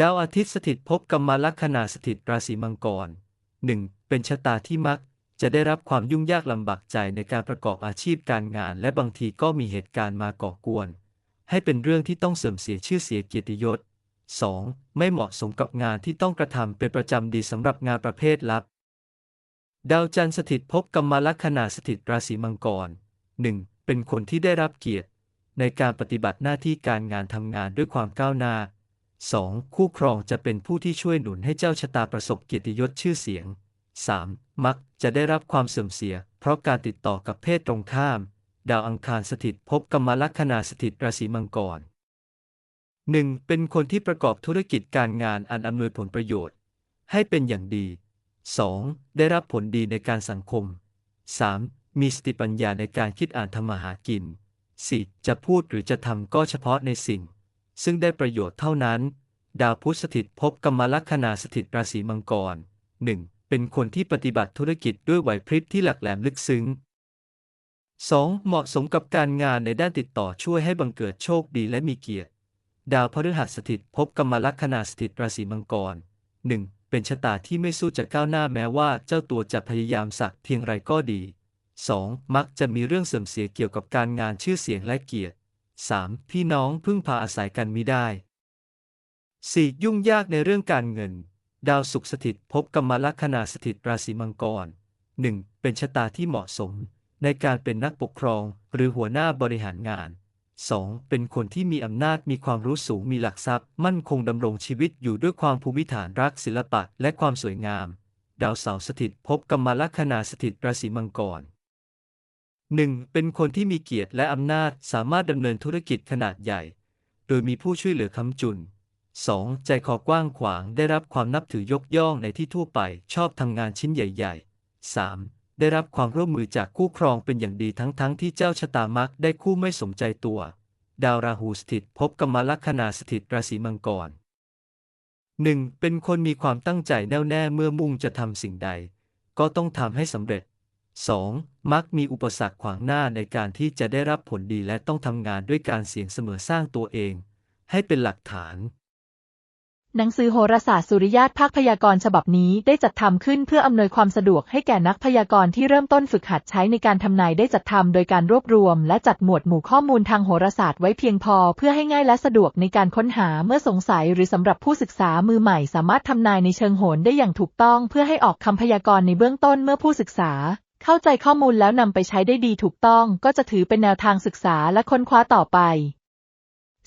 ดาวอาทิตย์สถิตภพกรรมลัคนาสถิตราศีมังกร 1. เป็นชะตาที่มัก จะได้รับความยุ่งยากลำบากใจในการประกอบอาชีพการงาน และบางทีก็มีเหตุการณ์มาก่อกวน ให้เป็นเรื่องที่ต้องเสื่อมเสียชื่อเสียเกียรติยศ 2. ไม่เหมาะสมกับงานที่ต้องกระทำเป็นประจำดีสำหรับงานประเภทลับ ดาวจันทร์สถิตภพกรรมลัคนาสถิตราศีมังกร 1. เป็นคนที่ได้รับเกียรติ ในการปฏิบัติหน้าที่การงานทำงานด้วยความก้าวหน้า 2. คู่ครองจะเป็นผู้ที่ช่วยหนุนให้เจ้าชะตาประสบเกียรติยศชื่อเสียง 3. มักจะได้รับความเสื่อมเสีย เพราะการติดต่อกับเพศตรงข้าม ดาวอังคารสถิตภพกรรมลัคนาสถิตราศีมังกร 1. เป็นคนที่ประกอบธุรกิจการงานอันอำนวยผลประโยชน์ ให้เป็นอย่างดี 2. ได้รับผลดีในการสังคม 3. มีสติปัญญาในการคิดอ่านทำมาหากิน 4. จะพูดหรือจะทำก็เฉพาะในสิ่ง ซึ่งได้ประโยชน์เท่านั้น ดาวพุธสถิตภพกรรมลัคนาสถิตราศีมังกร 1. เป็นคนที่ปฏิบัติธุรกิจด้วยไหวพริบที่หลักแหลมลึกซึ้ง 2. เหมาะสมกับการงานในด้านติดต่อช่วยให้บังเกิดโชคดีและมีเกียรติ ดาวพฤหัสสถิตภพกรรมลัคนาสถิตราศีมังกร 1. เป็นชะตาที่ไม่สู้จะก้าวหน้าแม้ว่าเจ้าตัวจะพยายามสักเพียงไรก็ดี 2. มักจะมีเรื่องเสื่อมเสียเกี่ยวกับการงานชื่อเสียงและเกียรติ 3. พี่น้องพึ่งพาอาศัยกันมิได้ 4. ยุ่งยากในเรื่องการเงิน ดาวศุกร์สถิตภพกรรมลัคนาสถิตราศีมังกร 1. เป็นชะตาที่เหมาะสม ในการเป็นนักปกครองหรือหัวหน้าบริหารงาน 2. เป็นคนที่มีอำนาจมีความรู้สูงมีหลักทรัพย์ มั่นคงดำรงชีวิตอยู่ด้วยความภูมิฐานรักศิลปะและความสวยงาม ดาวเสาร์สถิตภพกรรมลัคนาสถิตราศีมังกร 1. เป็นคนที่มีเกียรติและอำนาจสามารถดำเนินธุรกิจขนาดใหญ่ โดยมีผู้ช่วยเหลือค้ำจุน 2. ใจคอกว้างขวางได้รับความนับถือยกย่องในที่ทั่วไปชอบทำงานชิ้นใหญ่ ๆ 3. ได้รับความร่วมมือจากคู่ครองเป็นอย่างดีทั้งๆทที่เจ้าชะตามักได้คู่ไม่สมใจตัว ดาวราหูสถิตภพกรรมลัคนาสถิตราศีมังกร 1. เป็นคนมีความตั้งใจแน่วแน่เมื่อมุ่งจะทำสิ่งใด ก็ต้องทำให้สำเร็จ 2. มักมีอุปสรรคขวางหน้าในการที่จะได้รับผลดีและต้องทำงานด้วยการเสี่ยงเสมอสร้างตัวเอง ให้เป็นหลักฐาน หนังสือโหราศาสตร์สุริยาตภาคพยากรณ์ฉบับนี้ได้จัดทำขึ้นเพื่ออำนวยความสะดวกให้แก่นักพยากรณ์ที่เริ่มต้นฝึกหัดใช้ในการทำนายได้จัดทำโดยการรวบรวม และจัดหมวดหมู่ข้อมูลทางโหราศาสตร์ไว้เพียงพอเพื่อให้ง่ายและสะดวกในการค้นหาเมื่อสงสัยหรือสำหรับผู้ศึกษามือใหม่ สามารถทำนายในเชิงโหรได้อย่างถูกต้อง เพื่อให้ออกคำพยากรณ์ในเบื้องต้นเมื่อผู้ศึกษา เข้าใจข้อมูลแล้วนำไปใช้ได้ดีถูกต้องก็จะถือเป็นแนวทางศึกษาและค้นคว้าต่อไป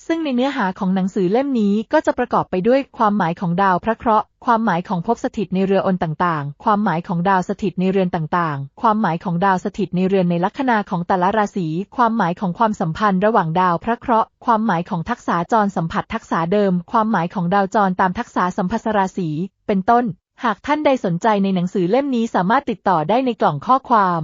ซึ่งในเนื้อหาของหนังสือเล่มนี้ก็จะประกอบไปด้วยความหมายของดาวพระเคราะห์ ความหมายของภพสถิตในเรืออนต่างๆ ความหมายของดาวสถิตในเรือนต่างๆ ความหมายของดาวสถิตในเรือนในลัคนาของแต่ละราศี ความหมายของความสัมพันธ์ระหว่างดาวพระเคราะห์ ความหมายของทักษะจรสัมผัสทักษะเดิม ความหมายของดาวจรตามทักษะสัมพัสราศี เป็นต้น หากท่านใดสนใจในหนังสือเล่มนี้สามารถติดต่อได้ในกล่องข้อความ